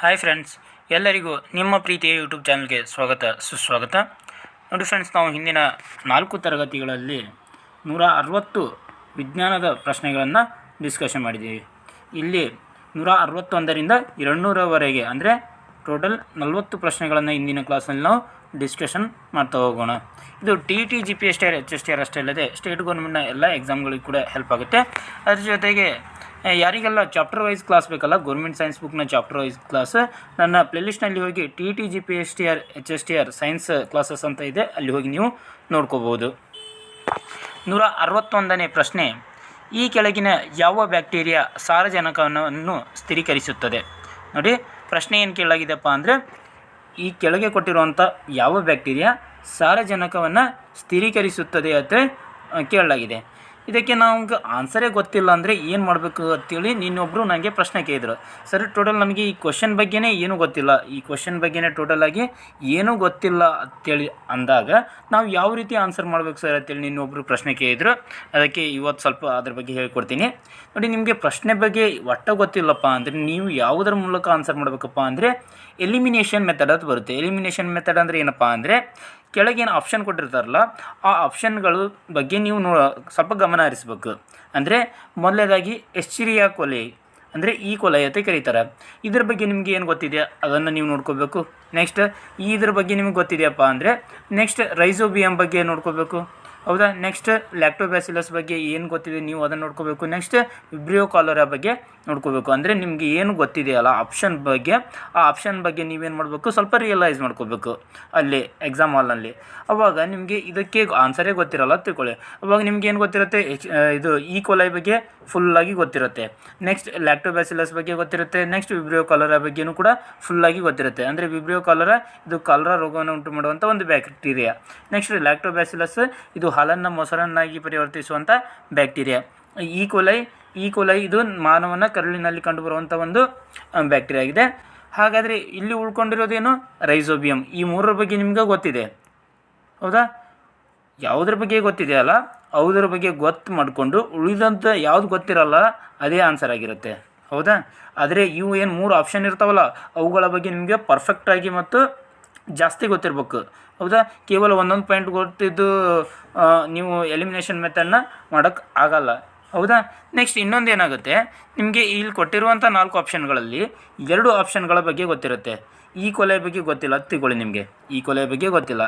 Hi friends ಎಲ್ಲರಿಗೂ ನಿಮ್ಮ ಪ್ರೀತಿಯ ಯೂಟ್ಯೂಬ್ ಚಾನಲ್ಗೆ ಸ್ವಾಗತ, ಸುಸ್ವಾಗತ. ನೋಡಿ ಫ್ರೆಂಡ್ಸ್ ನಾವು ಹಿಂದಿನ ನಾಲ್ಕು ತರಗತಿಗಳಲ್ಲಿ ನೂರ ಅರವತ್ತು ವಿಜ್ಞಾನದ ಪ್ರಶ್ನೆಗಳನ್ನು ಡಿಸ್ಕಷನ್ ಮಾಡಿದ್ದೀವಿ. ಇಲ್ಲಿ ನೂರ ಅರವತ್ತೊಂದರಿಂದ ಎರಡುನೂರವರೆಗೆ ಅಂದರೆ ಟೋಟಲ್ ನಲವತ್ತು ಪ್ರಶ್ನೆಗಳನ್ನು ಇಂದಿನ ಕ್ಲಾಸಲ್ಲಿ ನಾವು ಡಿಸ್ಕಷನ್ ಮಾಡ್ತಾ ಹೋಗೋಣ. ಇದು T T G P S T R H S T R ಅಷ್ಟೇ ಅಲ್ಲದೆ ಸ್ಟೇಟ್ ಗೌರ್ಮೆಂಟ್ನ ಎಲ್ಲ ಎಕ್ಸಾಮ್ಗಳಿಗೆ ಕೂಡ ಹೆಲ್ಪ್ ಆಗುತ್ತೆ. ಅದ್ರ ಜೊತೆಗೆ ಯಾರಿಗೆಲ್ಲ ಚಾಪ್ಟರ್ ವೈಸ್ ಕ್ಲಾಸ್ ಬೇಕಲ್ಲ ಗೌರ್ಮೆಂಟ್ ಸೈನ್ಸ್ ಬುಕ್ನ ಚಾಪ್ಟರ್ ವೈಸ್ ಕ್ಲಾಸ್ ನನ್ನ ಪ್ಲೇಲಿಸ್ಟ್ನಲ್ಲಿ ಹೋಗಿ T T G P S T R H S T R science classes ಅಂತ ಇದೆ, ಅಲ್ಲಿ ಹೋಗಿ ನೀವು ನೋಡ್ಕೋಬೋದು ನೂರ ಅರವತ್ತೊಂದನೇ ಪ್ರಶ್ನೆ. ಈ ಕೆಳಗಿನ ಯಾವ ಬ್ಯಾಕ್ಟೀರಿಯಾ ಸಾರಜನಕವನ್ನು ಸ್ಥಿರೀಕರಿಸುತ್ತದೆ? ನೋಡಿ, ಪ್ರಶ್ನೆ ಏನು ಕೇಳಾಗಿದೆಪ್ಪ ಅಂದರೆ, ಈ ಕೆಳಗೆ ಕೊಟ್ಟಿರುವಂಥ ಯಾವ ಬ್ಯಾಕ್ಟೀರಿಯಾ ಸಾರಜನಕವನ್ನು ಸ್ಥಿರೀಕರಿಸುತ್ತದೆ ಅಂತ ಕೇಳಲಾಗಿದೆ. ಇದಕ್ಕೆ ನಮ್ಗೆ ಆನ್ಸರೇ ಗೊತ್ತಿಲ್ಲ ಅಂದರೆ ಏನು ಮಾಡಬೇಕು ಅಂತೇಳಿ ನಿನ್ನೊಬ್ಬರು ನನಗೆ ಪ್ರಶ್ನೆ ಕೇಳಿದ್ರು. ಸರ್ ಟೋಟಲ್ ನಮಗೆ ಈ ಕ್ವಶನ್ ಬಗ್ಗೆನೇ ಏನೂ ಗೊತ್ತಿಲ್ಲ. ಈ ಕ್ವಶನ್ ಬಗ್ಗೆನೇ ಟೋಟಲ್ ಆಗಿ ಏನೂ ಗೊತ್ತಿಲ್ಲ ಅಂತೇಳಿ ಅಂದಾಗ ನಾವು ಯಾವ ರೀತಿ ಆನ್ಸರ್ ಮಾಡಬೇಕು ಸರ್ ಅಂತೇಳಿ ನಿನ್ನೊಬ್ಬರು ಪ್ರಶ್ನೆ ಕೇಳಿದ್ರು. ಅದಕ್ಕೆ ಇವತ್ತು ಸ್ವಲ್ಪ ಅದ್ರ ಬಗ್ಗೆ ಹೇಳ್ಕೊಡ್ತೀನಿ. ನೋಡಿ, ನಿಮಗೆ ಪ್ರಶ್ನೆ ಬಗ್ಗೆ ಒಟ್ಟ ಗೊತ್ತಿಲ್ಲಪ್ಪ ಅಂದರೆ ನೀವು ಯಾವುದರ ಮೂಲಕ ಆನ್ಸರ್ ಮಾಡಬೇಕಪ್ಪ ಅಂದರೆ ಎಲಿಮಿನೇಷನ್ ಮೆಥಡ್ ಅದು ಬರುತ್ತೆ. ಎಲಿಮಿನೇಷನ್ ಮೆಥಡ್ ಅಂದರೆ ಏನಪ್ಪ ಅಂದರೆ ಕೆಳಗೇನು ಆಪ್ಷನ್ ಕೊಟ್ಟಿರ್ತಾರಲ್ಲ, ಆ ಆಪ್ಷನ್ಗಳು ಬಗ್ಗೆ ನೀವು ನೋ, ಸ್ವಲ್ಪ ಗಮನ ಹರಿಸ್ಬೇಕು. ಅಂದರೆ ಮೊದಲನೇದಾಗಿ ಎಸ್ಚಿರಿಯಾ ಕೊಲೆ, ಅಂದರೆ ಈ ಕೊಲೆ ಅಂತ ಕರೀತಾರೆ. ಇದ್ರ ಬಗ್ಗೆ ನಿಮಗೆ ಏನು ಗೊತ್ತಿದೆ? ಅದನ್ನು ನೀವು ನೋಡ್ಕೋಬೇಕು. ನೆಕ್ಸ್ಟ್ ಇದ್ರ ಬಗ್ಗೆ ನಿಮಗೆ ಗೊತ್ತಿದೆಯಪ್ಪ ಅಂದರೆ ನೆಕ್ಸ್ಟ್ ರೈಸೋಬಿಯಂ ಬಗ್ಗೆ ನೋಡ್ಕೋಬೇಕು. ಹೌದಾ? ನೆಕ್ಸ್ಟ್ ಲ್ಯಾಕ್ಟೋಬ್ಯಾಸಿಲಸ್ ಬಗ್ಗೆ ಏನು ಗೊತ್ತಿದೆ ನೀವು ಅದನ್ನು ನೋಡ್ಕೋಬೇಕು. ನೆಕ್ಸ್ಟ್ ವಿಬ್ರಿಯೋ ಕಾಲರ ಬಗ್ಗೆ ನೋಡ್ಕೋಬೇಕು. ಅಂದರೆ ನಿಮಗೆ ಏನು ಗೊತ್ತಿದೆಯಲ್ಲ ಆಪ್ಷನ್ ಬಗ್ಗೆ. ಆ ಆಪ್ಷನ್ ಬಗ್ಗೆ ನೀವೇನು ಮಾಡಬೇಕು? ಸ್ವಲ್ಪ ರಿಯಲೈಸ್ ಮಾಡ್ಕೋಬೇಕು. ಅಲ್ಲಿ ಎಕ್ಸಾಮ್ ಹಾಲ್ನಲ್ಲಿ ಅವಾಗ ನಿಮಗೆ ಇದಕ್ಕೆ ಆನ್ಸರೇ ಗೊತ್ತಿರಲ್ಲ, ತಿಳ್ಕೊಳ್ಳಿ. ಅವಾಗ ನಿಮ್ಗೆ ಏನು ಗೊತ್ತಿರುತ್ತೆ? ಇದು ಈ ಕೊಲೈ ಬಗ್ಗೆ ಫುಲ್ಲಾಗಿ ಗೊತ್ತಿರುತ್ತೆ. ನೆಕ್ಸ್ಟ್ ಲ್ಯಾಕ್ಟೋಬ್ಯಾಸಿಲಸ್ ಬಗ್ಗೆ ಗೊತ್ತಿರುತ್ತೆ. ನೆಕ್ಸ್ಟ್ ವಿಬ್ರಿಯೋ ಕಾಲರ ಬಗ್ಗೆನೂ ಕೂಡ ಫುಲ್ಲಾಗಿ ಗೊತ್ತಿರುತ್ತೆ. ಅಂದರೆ ವಿಬ್ರಿಯೋ ಕಾಲರ ಇದು ಕಾಲರ ರೋಗವನ್ನು ಉಂಟು ಮಾಡುವಂಥ ಒಂದು ಬ್ಯಾಕ್ಟೀರಿಯಾ ನೆಕ್ಸ್ಟ್ ಲ್ಯಾಕ್ಟೋಬ್ಯಾಸಿಲಸ್ ಇದು ಹಾಲನ್ನು ಮೊಸರನ್ನಾಗಿ ಪರಿವರ್ತಿಸುವಂಥ bacteria. E coli E coli ಇದು ಮಾನವನ ಕರುಳಿನಲ್ಲಿ ಕಂಡುಬರುವಂಥ ಒಂದು ಬ್ಯಾಕ್ಟೀರಿಯಾ ಆಗಿದೆ. ಹಾಗಾದರೆ ಇಲ್ಲಿ ಉಳ್ಕೊಂಡಿರೋದೇನು? ರೈಸೋಬಿಯಂ. ಈ ಮೂರರ ಬಗ್ಗೆ ನಿಮ್ಗೆ ಗೊತ್ತಿದೆ. ಹೌದಾ? ಯಾವುದ್ರ ಬಗ್ಗೆ ಗೊತ್ತಿದೆ ಅಲ್ಲ ಅವುದ್ರ ಬಗ್ಗೆ ಗೊತ್ತು ಮಾಡಿಕೊಂಡು ಉಳಿದಂಥ ಯಾವುದು ಗೊತ್ತಿರಲ್ಲ, ಅದೇ ಆನ್ಸರ್ ಆಗಿರುತ್ತೆ. ಹೌದಾ? ಆದರೆ ಇವು ಏನು ಮೂರು ಆಪ್ಷನ್ ಇರ್ತಾವಲ್ಲ, ಅವುಗಳ ಬಗ್ಗೆ ನಿಮಗೆ ಪರ್ಫೆಕ್ಟಾಗಿ ಮತ್ತು ಜಾಸ್ತಿ ಗೊತ್ತಿರಬೇಕು. ಹೌದಾ? ಕೇವಲ ಒಂದೊಂದು ಪಾಯಿಂಟ್ ಗೊತ್ತಿದ್ದು ನೀವು ಎಲಿಮಿನೇಷನ್ ಮೆಥಡ್ನ ಮಾಡೋಕ್ಕೆ ಆಗಲ್ಲ. ಹೌದಾ? ನೆಕ್ಸ್ಟ್ ಇನ್ನೊಂದು ಏನಾಗುತ್ತೆ? ನಿಮಗೆ ಇಲ್ಲಿ ಕೊಟ್ಟಿರುವಂಥ ನಾಲ್ಕು ಆಪ್ಷನ್ಗಳಲ್ಲಿ ಎರಡು ಆಪ್ಷನ್ಗಳ ಬಗ್ಗೆ ಗೊತ್ತಿರುತ್ತೆ. ಈ ಕೊಲೆ ಬಗ್ಗೆ ಗೊತ್ತಿಲ್ಲ ತಿಳ್ಕೊಳ್ಳಿ ನಿಮಗೆ. ಈ ಕೊಲೆ ಬಗ್ಗೆ ಗೊತ್ತಿಲ್ಲ.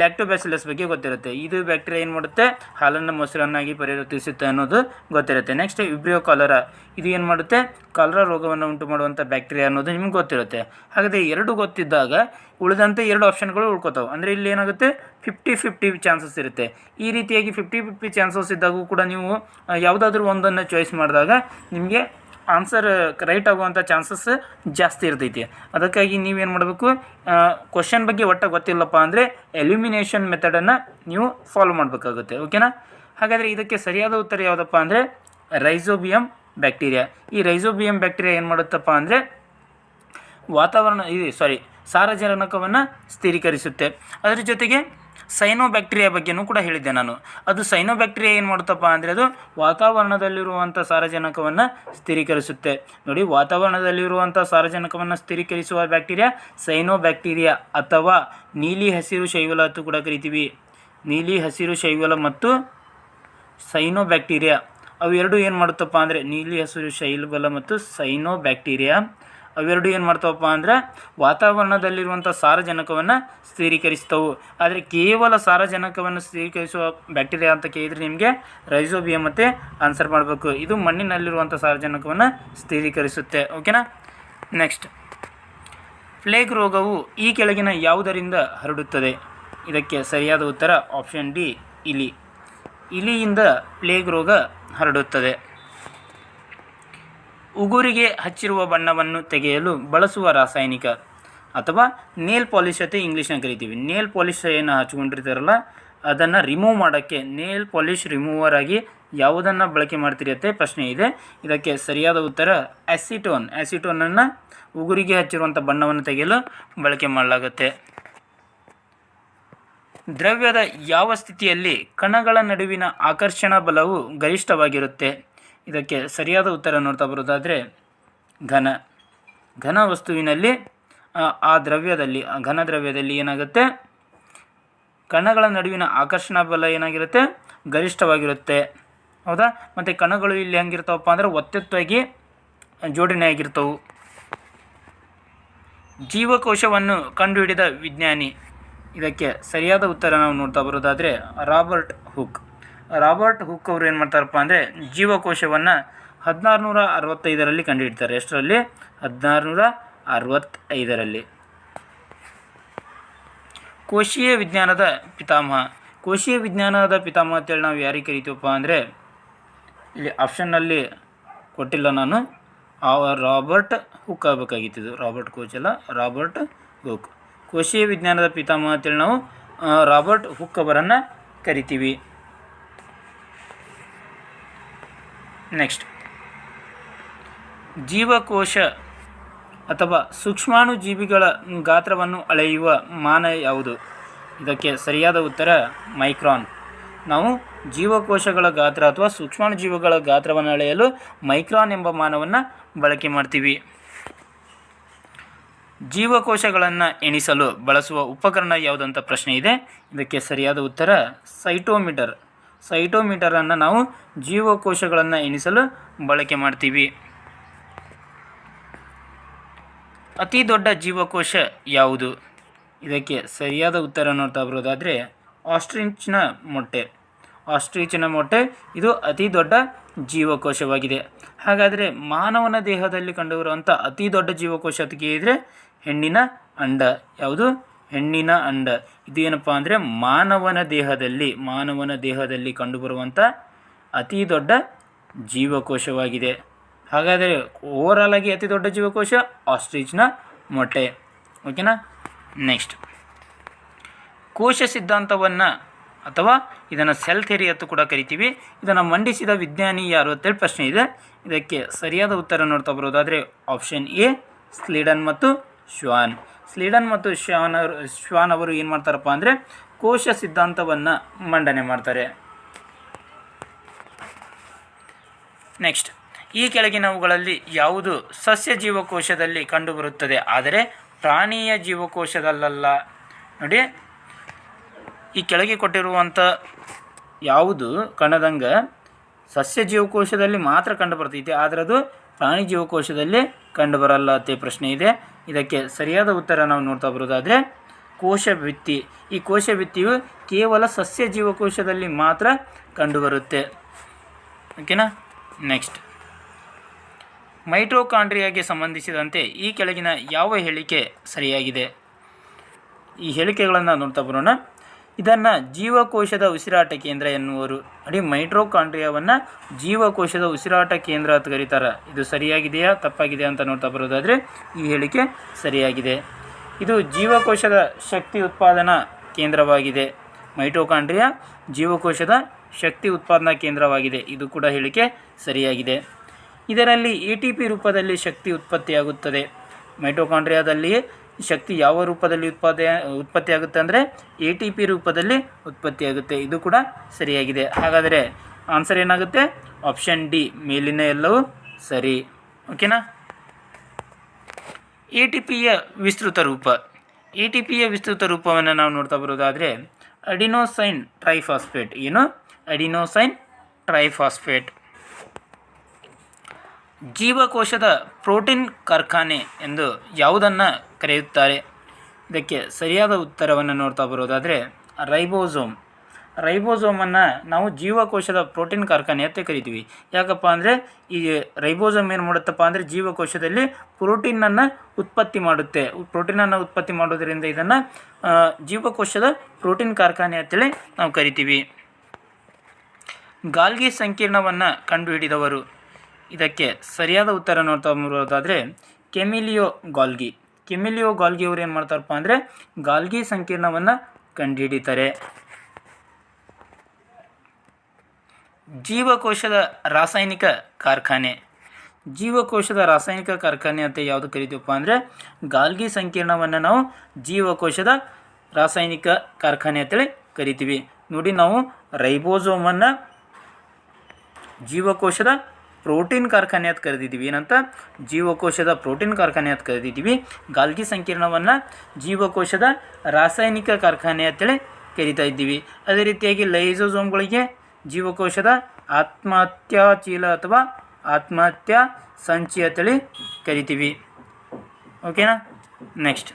ಲ್ಯಾಕ್ಟೋಬ್ಯಾಸಿಲಸ್ ಬಗ್ಗೆ ಗೊತ್ತಿರುತ್ತೆ. ಇದು ಬ್ಯಾಕ್ಟೀರಿಯಾ ಏನು ಮಾಡುತ್ತೆ? ಹಾಲನ್ನು ಮೊಸರನ್ನಾಗಿ ಪರಿವರ್ತಿಸುತ್ತೆ ಅನ್ನೋದು ಗೊತ್ತಿರುತ್ತೆ. ನೆಕ್ಸ್ಟ್ ಇಬ್ರಿಯೋ ಕಾಲರ ಇದು ಏನು ಮಾಡುತ್ತೆ? ಕಾಲರಾ ರೋಗವನ್ನು ಉಂಟು ಮಾಡುವಂಥ ಬ್ಯಾಕ್ಟೀರಿಯಾ ಅನ್ನೋದು ನಿಮ್ಗೆ ಗೊತ್ತಿರುತ್ತೆ. ಹಾಗಾದರೆ ಎರಡು ಗೊತ್ತಿದ್ದಾಗ ಉಳಿದಂಥ ಎರಡು ಆಪ್ಷನ್ಗಳು ಉಳ್ಕೋತಾವೆ. ಅಂದರೆ ಇಲ್ಲಿ ಏನಾಗುತ್ತೆ? ಫಿಫ್ಟಿ ಫಿಫ್ಟಿ ಚಾನ್ಸಸ್ ಇರುತ್ತೆ. ಈ ರೀತಿಯಾಗಿ ಫಿಫ್ಟಿ ಫಿಫ್ಟಿ ಚಾನ್ಸಸ್ ಇದ್ದಾಗೂ ಕೂಡ ನೀವು ಯಾವುದಾದ್ರೂ ಒಂದನ್ನು ಚಾಯ್ಸ್ ಮಾಡಿದಾಗ ನಿಮಗೆ ಆನ್ಸರ್ ರೈಟ್ ಆಗುವಂಥ ಚಾನ್ಸಸ್ ಜಾಸ್ತಿ ಇರ್ತೈತಿ. ಅದಕ್ಕಾಗಿ ನೀವೇನು ಮಾಡಬೇಕು ಕ್ವಶನ್ ಬಗ್ಗೆ ಒಟ್ಟ ಗೊತ್ತಿಲ್ಲಪ್ಪ ಅಂದರೆ ಎಲ್ಯುಮಿನೇಷನ್ ಮೆಥಡನ್ನು ನೀವು ಫಾಲೋ ಮಾಡಬೇಕಾಗುತ್ತೆ ಓಕೆನಾ ಹಾಗಾದರೆ ಇದಕ್ಕೆ ಸರಿಯಾದ ಉತ್ತರ ಯಾವುದಪ್ಪ ಅಂದರೆ ರೈಸೋಬಿಯಂ ಬ್ಯಾಕ್ಟೀರಿಯಾ ಈ ರೈಸೋಬಿಯಂ ಬ್ಯಾಕ್ಟೀರಿಯಾ ಏನು ಮಾಡುತ್ತಪ್ಪ ಅಂದರೆ ವಾತಾವರಣ, ಇದು ಸಾರಿ ಸಾರಜನಕವನ್ನು ಸ್ಥಿರೀಕರಿಸುತ್ತೆ. ಅದರ ಜೊತೆಗೆ ಸೈನೋ ಬ್ಯಾಕ್ಟೀರಿಯಾ ಬಗ್ಗೆನೂ ಕೂಡ ಹೇಳಿದ್ದೆ ನಾನು. ಅದು ಸೈನೋ ಬ್ಯಾಕ್ಟೀರಿಯಾ ಏನು ಮಾಡುತ್ತಪ್ಪ ಅಂದರೆ ಅದು ವಾತಾವರಣದಲ್ಲಿರುವಂಥ ಸಾರಜನಕವನ್ನು ಸ್ಥಿರೀಕರಿಸುತ್ತೆ. ನೋಡಿ ವಾತಾವರಣದಲ್ಲಿರುವಂಥ ಸಾರಜನಕವನ್ನು ಸ್ಥಿರೀಕರಿಸುವ ಬ್ಯಾಕ್ಟೀರಿಯಾ ಸೈನೋ ಬ್ಯಾಕ್ಟೀರಿಯಾ ಅಥವಾ ನೀಲಿ ಹಸಿರು ಶೈವಲ ಅಂತ ಕೂಡ ಕರಿತೀವಿ. ನೀಲಿ, ಹಸಿರು, ಶೈವಲ ಮತ್ತು ಸೈನೋ ಬ್ಯಾಕ್ಟೀರಿಯಾ ಅವೆರಡು ಏನು ಮಾಡುತ್ತಪ್ಪ ಅಂದರೆ ನೀಲಿ, ಹಸಿರು ಶೈಲಬಲ ಮತ್ತು ಸೈನೋ ಬ್ಯಾಕ್ಟೀರಿಯಾ ಅವೆರಡು ಏನು ಮಾಡ್ತಾವಪ್ಪ ಅಂದರೆ ವಾತಾವರಣದಲ್ಲಿರುವಂಥ ಸಾರಜನಕವನ್ನು ಸ್ಥಿರೀಕರಿಸ್ತವು. ಆದರೆ ಕೇವಲ ಸಾರಜನಕವನ್ನು ಸ್ಥಿರೀಕರಿಸುವ ಬ್ಯಾಕ್ಟೀರಿಯಾ ಅಂತ ಕೇಳಿದರೆ ನಿಮಗೆ ರೈಸೋಬಿಯಂ ಮತ್ತು ಆನ್ಸರ್ ಮಾಡಬೇಕು. ಇದು ಮಣ್ಣಿನಲ್ಲಿರುವಂಥ ಸಾರಜನಕವನ್ನು ಸ್ಥಿರೀಕರಿಸುತ್ತೆ. ಓಕೆನಾ ನೆಕ್ಸ್ಟ್ ಪ್ಲೇಗ್ ರೋಗವು ಈ ಕೆಳಗಿನ ಯಾವುದರಿಂದ ಹರಡುತ್ತದೆ? ಇದಕ್ಕೆ ಸರಿಯಾದ ಉತ್ತರ ಆಪ್ಷನ್ ಡಿ ಇಲಿ. ಇಲಿಯಿಂದ ಪ್ಲೇಗ್ ರೋಗ ಹರಡುತ್ತದೆ. ಉಗುರಿಗೆ ಹಚ್ಚಿರುವ ಬಣ್ಣವನ್ನು ತೆಗೆಯಲು ಬಳಸುವ ರಾಸಾಯನಿಕ ಅಥವಾ ನೇಲ್ ಪಾಲಿಶ್ ಅಂತ ಇಂಗ್ಲೀಷ್ನ ಕರಿತೀವಿ. ನೇಲ್ ಪಾಲಿಶ್ ಏನು ಹಚ್ಕೊಂಡಿರ್ತಾರಲ್ಲ, ಅದನ್ನು ರಿಮೂವ್ ಮಾಡೋಕ್ಕೆ ನೇಲ್ ಪಾಲಿಶ್ ರಿಮೂವರ್ ಆಗಿ ಯಾವುದನ್ನು ಬಳಕೆ ಮಾಡ್ತೀರಿ ಅಂತ ಪ್ರಶ್ನೆ ಇದೆ. ಇದಕ್ಕೆ ಸರಿಯಾದ ಉತ್ತರ ಆ್ಯಸಿಟೋನ್ ಆ್ಯಸಿಟೋನನ್ನು ಉಗುರಿಗೆ ಹಚ್ಚಿರುವಂಥ ಬಣ್ಣವನ್ನು ತೆಗೆಯಲು ಬಳಕೆ ಮಾಡಲಾಗುತ್ತೆ. ದ್ರವ್ಯದ ಯಾವ ಸ್ಥಿತಿಯಲ್ಲಿ ಕಣಗಳ ನಡುವಿನ ಆಕರ್ಷಣಾ ಬಲವು ಗರಿಷ್ಠವಾಗಿರುತ್ತೆ? ಇದಕ್ಕೆ ಸರಿಯಾದ ಉತ್ತರ ನೋಡ್ತಾ ಬರೋದಾದರೆ ಘನ. ಘನ ವಸ್ತುವಿನಲ್ಲಿ ಆ, ದ್ರವ್ಯದಲ್ಲಿ ಘನ ದ್ರವ್ಯದಲ್ಲಿ ಏನಾಗುತ್ತೆ? ಕಣಗಳ ನಡುವಿನ ಆಕರ್ಷಣಾ ಬಲ ಏನಾಗಿರುತ್ತೆ? ಗರಿಷ್ಠವಾಗಿರುತ್ತೆ. ಹೌದಾ? ಮತ್ತು ಕಣಗಳು ಇಲ್ಲಿ ಹೆಂಗಿರ್ತಾವಪ್ಪ ಅಂದ್ರೆ ಒತ್ತೆತ್ತಾಗಿ ಜೋಡಣೆ ಆಗಿರ್ತವು. ಜೀವಕೋಶವನ್ನು ಕಂಡುಹಿಡಿದ ವಿಜ್ಞಾನಿ. ಇದಕ್ಕೆ ಸರಿಯಾದ ಉತ್ತರ ನಾವು ನೋಡ್ತಾ ಬರೋದಾದರೆ ರಾಬರ್ಟ್ ಹುಕ್. ರಾಬರ್ಟ್ ಹುಕ್ ಅವರು ಏನು ಮಾಡ್ತಾರಪ್ಪ ಅಂದರೆ ಜೀವಕೋಶವನ್ನು ಹದಿನಾರು ನೂರ ಅರವತ್ತೈದರಲ್ಲಿ ಕಂಡುಹಿಡ್ತಾರೆ. ಎಷ್ಟರಲ್ಲಿ? ಹದಿನಾರು ನೂರ ಅರವತ್ತೈದರಲ್ಲಿ ಕೋಶೀಯ ವಿಜ್ಞಾನದ ಪಿತಾಮಹ. ಕೋಶೀಯ ವಿಜ್ಞಾನದ ಪಿತಾಮಹ ಅಂತೇಳಿ ನಾವು ಯಾರಿಗೆ ಕರಿತೀವಪ್ಪ ಅಂದರೆ ಇಲ್ಲಿ ಆಪ್ಷನ್ನಲ್ಲಿ ಕೊಟ್ಟಿಲ್ಲ ನಾನು. ಆ ರಾಬರ್ಟ್ ಹುಕ್ ಆಗಬೇಕಾಗಿತ್ತು ರಾಬರ್ಟ್ ಕೋಚ್ ಅಲ್ಲ, ರಾಬರ್ಟ್ ಹುಕ್. ಕೋಶೀಯ ವಿಜ್ಞಾನದ ಪಿತಾಮಹ ಅಂತೇಳಿ ನಾವು ರಾಬರ್ಟ್ ಹುಕ್ ಅವರನ್ನು ಕರಿತೀವಿ. ನೆಕ್ಸ್ಟ್. ಜೀವಕೋಶ ಅಥವಾ ಸೂಕ್ಷ್ಮಾಣು ಜೀವಿಗಳ ಗಾತ್ರವನ್ನು ಅಳೆಯುವ ಮಾನ ಯಾವುದು? ಇದಕ್ಕೆ ಸರಿಯಾದ ಉತ್ತರ ಮೈಕ್ರಾನ್. ನಾವು ಜೀವಕೋಶಗಳ ಗಾತ್ರ ಅಥವಾ ಸೂಕ್ಷ್ಮಾಣು ಜೀವಿಗಳ ಗಾತ್ರವನ್ನು ಅಳೆಯಲು ಮೈಕ್ರಾನ್ ಎಂಬ ಮಾನವನ್ನು ಬಳಕೆ ಮಾಡ್ತೀವಿ. ಜೀವಕೋಶಗಳನ್ನು ಎಣಿಸಲು ಬಳಸುವ ಉಪಕರಣ ಯಾವುದಂತ ಪ್ರಶ್ನೆ ಇದೆ. ಇದಕ್ಕೆ ಸರಿಯಾದ ಉತ್ತರ ಸೈಟೋಮೀಟರ್. ಸೈಟೋಮೀಟರನ್ನು ನಾವು ಜೀವಕೋಶಗಳನ್ನು ಎಣಿಸಲು ಬಳಕೆ ಮಾಡ್ತೀವಿ. ಅತಿ ದೊಡ್ಡ ಜೀವಕೋಶ ಯಾವುದು? ಇದಕ್ಕೆ ಸರಿಯಾದ ಉತ್ತರ ನೋಡ್ತಾ ಬರೋದಾದರೆ ಆಸ್ಟ್ರಿಚ್ನ ಮೊಟ್ಟೆ. ಆಸ್ಟ್ರಿಚ್ನ ಮೊಟ್ಟೆ, ಇದು ಅತಿ ದೊಡ್ಡ ಜೀವಕೋಶವಾಗಿದೆ. ಹಾಗಾದರೆ ಮಾನವನ ದೇಹದಲ್ಲಿ ಕಂಡುಬರುವಂಥ ಅತಿ ದೊಡ್ಡ ಜೀವಕೋಶ ಇದ್ದರೆ ಹೆಣ್ಣಿನ ಅಂಡ. ಯಾವುದು? ಹೆಣ್ಣಿನ ಅಂಡ. ಇದು ಏನಪ್ಪ ಅಂದರೆ ಮಾನವನ ದೇಹದಲ್ಲಿ ಮಾನವನ ದೇಹದಲ್ಲಿ ಕಂಡುಬರುವಂಥ ಅತಿ ದೊಡ್ಡ ಜೀವಕೋಶವಾಗಿದೆ. ಹಾಗಾದರೆ ಓವರಾಲ್ ಆಗಿ ಅತಿ ದೊಡ್ಡ ಜೀವಕೋಶ ಆಸ್ಟ್ರಿಚ್ನ ಮೊಟ್ಟೆ. ಓಕೆನಾ ನೆಕ್ಸ್ಟ್ ಕೋಶ ಸಿದ್ಧಾಂತವನ್ನು ಅಥವಾ ಇದನ್ನು ಸೆಲ್ ಥಿಯರಿ ಅಂತ ಕೂಡ ಕರಿತೀವಿ. ಇದನ್ನು ಮಂಡಿಸಿದ ವಿಜ್ಞಾನಿ ಯಾರು ಅಂತೇಳಿ ಪ್ರಶ್ನೆ ಇದೆ. ಇದಕ್ಕೆ ಸರಿಯಾದ ಉತ್ತರ ನೋಡ್ತಾ ಬರೋದಾದರೆ ಆಪ್ಷನ್ ಎ ಸ್ಲೀಡನ್ ಮತ್ತು ಶ್ವಾನ್ ಸ್ಲೀಡನ್ ಮತ್ತು ಶ್ವಾನ್ ಅವರು ಶ್ವಾನ್ ಅವರು ಏನು ಮಾಡ್ತಾರಪ್ಪ ಅಂದರೆ ಕೋಶ ಸಿದ್ಧಾಂತವನ್ನು ಮಂಡನೆ ಮಾಡ್ತಾರೆ. ನೆಕ್ಸ್ಟ್ ಈ ಕೆಳಗಿನವುಗಳಲ್ಲಿ ಯಾವುದು ಸಸ್ಯ ಜೀವಕೋಶದಲ್ಲಿ ಕಂಡುಬರುತ್ತದೆ? ಆದರೆ ಪ್ರಾಣಿಯ ಜೀವಕೋಶದಲ್ಲಲ್ಲ. ನೋಡಿ, ಈ ಕೆಳಗೆ ಕೊಟ್ಟಿರುವಂಥ ಯಾವುದು ಕಣದಂಗ ಸಸ್ಯ ಜೀವಕೋಶದಲ್ಲಿ ಮಾತ್ರ ಕಂಡುಬರ್ತೈತೆ ಆದರೆ ಅದು ಪ್ರಾಣಿ ಜೀವಕೋಶದಲ್ಲಿ ಕಂಡುಬರಲ್ಲ ಅಂತ ಪ್ರಶ್ನೆ ಇದೆ. ಇದಕ್ಕೆ ಸರಿಯಾದ ಉತ್ತರ ನಾವು ನೋಡ್ತಾ ಬರೋದಾದರೆ ಕೋಶ ಭಿತ್ತಿ ಈ ಕೋಶ ಭಿತ್ತಿಯು ಕೇವಲ ಸಸ್ಯ ಜೀವಕೋಶದಲ್ಲಿ ಮಾತ್ರ ಕಂಡುಬರುತ್ತೆ. ಓಕೆನಾ ನೆಕ್ಸ್ಟ್ ಮೈಟ್ರೋಕಾಂಡ್ರಿಯಾಗೆ ಸಂಬಂಧಿಸಿದಂತೆ ಈ ಕೆಳಗಿನ ಯಾವ ಹೇಳಿಕೆ ಸರಿಯಾಗಿದೆ? ಈ ಹೇಳಿಕೆಗಳನ್ನು ನೋಡ್ತಾ ಬರೋಣ. ಇದನ್ನು ಜೀವಕೋಶದ ಉಸಿರಾಟ ಕೇಂದ್ರ ಎನ್ನುವರು. ಅಡಿ ಮೈಟ್ರೋಕಾಂಡ್ರಿಯಾವನ್ನು ಜೀವಕೋಶದ ಉಸಿರಾಟ ಕೇಂದ್ರ ಅಂತ ಕರೀತಾರೆ. ಇದು ಸರಿಯಾಗಿದೆಯಾ, ತಪ್ಪಾಗಿದೆಯಾ ಅಂತ ನೋಡ್ತಾ ಬರೋದಾದರೆ ಈ ಹೇಳಿಕೆ ಸರಿಯಾಗಿದೆ. ಇದು ಜೀವಕೋಶದ ಶಕ್ತಿ ಉತ್ಪಾದನಾ ಕೇಂದ್ರವಾಗಿದೆ. ಮೈಟೋಕಾಂಡ್ರಿಯಾ ಜೀವಕೋಶದ ಶಕ್ತಿ ಉತ್ಪಾದನಾ ಕೇಂದ್ರವಾಗಿದೆ. ಇದು ಕೂಡ ಹೇಳಿಕೆ ಸರಿಯಾಗಿದೆ. ಇದರಲ್ಲಿ ಎ ರೂಪದಲ್ಲಿ ಶಕ್ತಿ ಉತ್ಪತ್ತಿಯಾಗುತ್ತದೆ. ಮೈಟೋಕಾಂಡ್ರಿಯಾದಲ್ಲಿ ಶಕ್ತಿ ಯಾವ ರೂಪದಲ್ಲಿ ಉತ್ಪಾದ, ಉತ್ಪತ್ತಿಯಾಗುತ್ತೆ ಅಂದರೆ ಎ ಟಿ ಪಿ ರೂಪದಲ್ಲಿ ಉತ್ಪತ್ತಿಯಾಗುತ್ತೆ. ಇದು ಕೂಡ ಸರಿಯಾಗಿದೆ. ಹಾಗಾದರೆ ಆನ್ಸರ್ ಏನಾಗುತ್ತೆ? ಆಪ್ಷನ್ ಡಿ ಮೇಲಿನ ಎಲ್ಲವೂ ಸರಿ. ಓಕೆನಾ ಎ ಟಿ ಪಿಯ ವಿಸ್ತೃತ ರೂಪ. ಎ ಟಿ ಪಿಯ ವಿಸ್ತೃತ ರೂಪವನ್ನು ನಾವು ನೋಡ್ತಾ ಬರೋದಾದರೆ ಅಡಿನೋಸೈನ್ ಟ್ರೈಫಾಸ್ಫೇಟ್. ಏನು? ಅಡಿನೋಸೈನ್ ಟ್ರೈಫಾಸ್ಫೇಟ್. ಜೀವಕೋಶದ ಪ್ರೋಟೀನ್ ಕಾರ್ಖಾನೆ ಎಂದು ಯಾವುದನ್ನು ಕರೆಯುತ್ತಾರೆ. ಇದಕ್ಕೆ ಸರಿಯಾದ ಉತ್ತರವನ್ನು ನೋಡ್ತಾ ಬರೋದಾದರೆ, ರೈಬೋಸೋಮ್. ರೈಬೋಸೋಮನ್ನು ನಾವು ಜೀವಕೋಶದ ಪ್ರೋಟೀನ್ ಕಾರ್ಖಾನೆ ಅಂತ ಕರಿತೀವಿ. ಯಾಕಪ್ಪ ಅಂದರೆ, ಈ ರೈಬೋಸೋಮ್ ಏನು ಮಾಡುತ್ತಪ್ಪ ಅಂದರೆ, ಜೀವಕೋಶದಲ್ಲಿ ಪ್ರೋಟೀನನ್ನು ಉತ್ಪತ್ತಿ ಮಾಡುತ್ತೆ. ಪ್ರೋಟೀನನ್ನು ಉತ್ಪತ್ತಿ ಮಾಡೋದರಿಂದ ಇದನ್ನು ಜೀವಕೋಶದ ಪ್ರೋಟೀನ್ ಕಾರ್ಖಾನೆ ಅಂತೇಳಿ ನಾವು ಕರಿತೀವಿ. ಗಾಲ್ಗಿ ಸಂಕೀರ್ಣವನ್ನು ಕಂಡುಹಿಡಿದವರು. ಇದಕ್ಕೆ ಸರಿಯಾದ ಉತ್ತರ ನೋಡ್ತಾ ಬರೋದಾದರೆ, ಕೆಮಿಲಿಯೋ ಗಾಲ್ಗಿ. ಕೆಮಿಲಿಯೋ ಗಾಲ್ಗಿ ಅವರು ಏನು ಮಾಡ್ತಾರಪ್ಪ ಅಂದರೆ ಗಾಲ್ಗಿ ಸಂಕೀರ್ಣವನ್ನು ಕಂಡುಹಿಡಿತಾರೆ ಜೀವಕೋಶದ ರಾಸಾಯನಿಕ ಕಾರ್ಖಾನೆ. ಜೀವಕೋಶದ ರಾಸಾಯನಿಕ ಕಾರ್ಖಾನೆ ಅಂತ ಯಾವುದು ಕರಿತೀವಪ್ಪ ಅಂದರೆ ಗಾಲ್ಗಿ ಸಂಕೀರ್ಣವನ್ನು ನಾವು ಜೀವಕೋಶದ ರಾಸಾಯನಿಕ ಕಾರ್ಖಾನೆ ಅಂತೇಳಿ ಕರಿತೀವಿ. ನೋಡಿ ನಾವು ರೈಬೋಸೋಮನ್ನು ಜೀವಕೋಶದ ಪ್ರೋಟೀನ್ ಕಾರ್ಖಾನೆ ಅಂತ ಕರೆದಿದ್ದೀವಿ. ಏನಂತ? ಜೀವಕೋಶದ ಪ್ರೋಟೀನ್ ಕಾರ್ಖಾನೆ ಅಂತ ಕರೆದಿದ್ದೀವಿ. ಗಾಲ್ಗಿ ಸಂಕೀರ್ಣವನ್ನು ಜೀವಕೋಶದ ರಾಸಾಯನಿಕ ಕಾರ್ಖಾನೆ ಅಂತೇಳಿ ಕರಿತಾ ಇದ್ದೀವಿ. ಅದೇ ರೀತಿಯಾಗಿ ಲೈಸೋಸೋಮ್ಗಳಿಗೆ ಜೀವಕೋಶದ ಆತ್ಮಹತ್ಯಾ ಚೀಲ ಅಥವಾ ಆತ್ಮಹತ್ಯಾ ಸಂಚಿ ಅಂತೇಳಿ ಕರಿತೀವಿ. ಓಕೆನಾ? ನೆಕ್ಸ್ಟ್.